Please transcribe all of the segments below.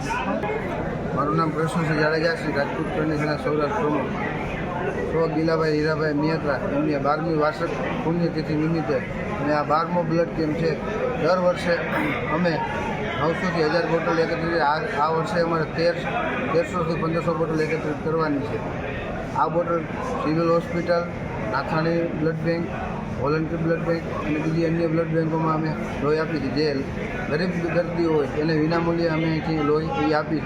મારું નામ કૃષ્ણસિંહ જાડેજા શ્રી રાજપૂત પ્રદેશના સૌરાષ્ટ્ર પ્રમુખ સો ગીલાભાઈ હીરાભાઈ મિયાત્રા, એમની બારમી વાર્ષિક પુણ્યતિથિ નિમિત્તે અને આ બારમો બ્લડ કેમ્પ છે? દર વર્ષે અમે નવસોથી હજાર બોટલ એકત્રિત આ આ વર્ષે અમારે તેર, તેરસોથી પંદરસો બોટલ એકત્રિત કરવાની છે. આ bottle civil hospital, Nathani blood bank voluntary blood bank અને બીજી અન્ય બ્લડ બેંકોમાં અમે લોહી આપી જે ગરીબ દર્દીઓ હોય એને વિનામૂલ્યે અમે અહીંથી લોહી એ આપી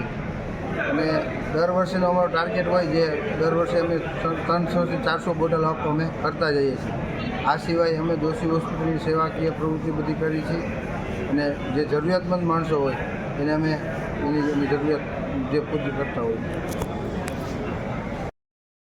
અને દર વર્ષેનો અમારો ટાર્ગેટ હોય જે દર વર્ષે અમે ત્રણસોથી ચારસો બોટલ આપવા અમે કરતા જઈએ છીએ. આ સિવાય અમે દોશી હોસ્પિટલની સેવાકીય પ્રવૃત્તિ બધી કરી છે. અને જે જરૂરિયાતમંદ માણસો હોય એને અમે એની જરૂરિયાત જે પૂરી કરતા હોય